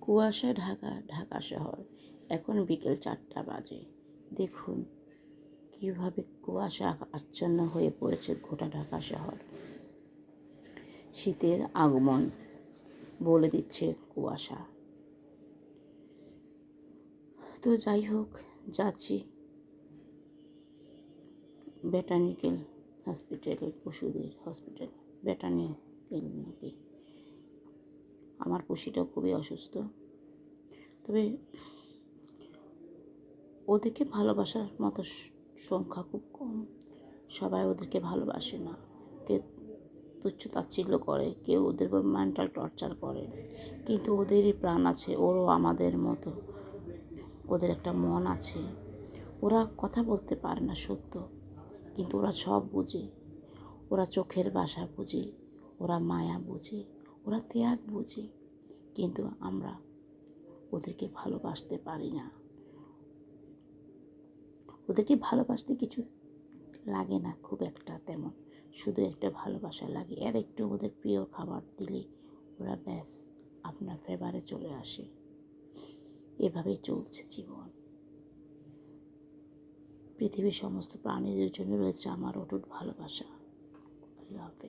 কুয়াশা ঢাকা ঢাকা শহর। এখন বিকেল চারটা বাজে। দেখুন কীভাবে কুয়াশা আচ্ছন্ন হয়ে পড়েছে গোটা ঢাকা শহর। শীতের আগমন বলে দিচ্ছে কুয়াশা। তো যাই হোক, যাচ্ছি ব্যাটানিক্যাল হসপিটালে পশুদের হসপিটাল ব্যাটানিক্যাল নাকি আমার পুষিটাও খুবই অসুস্থ। তবে ওদেরকে ভালোবাসার মতো সংখ্যা খুব কম। সবাই ওদেরকে ভালোবাসে না। কে তুচ্ছ তাচ্ছিল্য করে, কেউ ওদের উপর মেন্টাল টর্চার করে। কিন্তু ওদেরই প্রাণ আছে, ওরও আমাদের মতো। ওদের একটা মন আছে। ওরা কথা বলতে পারে না সত্য, কিন্তু ওরা সব বুঝে। ওরা চোখের বাসা বুঝে, ওরা মায়া বুঝে, ওরা ত্যাগ বুঝে। কিন্তু আমরা ওদেরকে ভালোবাসতে পারি না। ওদেরকে ভালোবাসতে কিছু লাগে না খুব একটা তেমন। শুধু একটা ভালোবাসা লাগে। আর একটু ওদের প্রিয় খাবার দিলে ওরা ব্যাস আপনার ফেভারে চলে আসে। এভাবেই চলছে জীবন। পৃথিবীর সমস্ত প্রাণীদের জন্য রয়েছে আমার অটুট ভালোবাসা। আল্লাহ হাফেজ।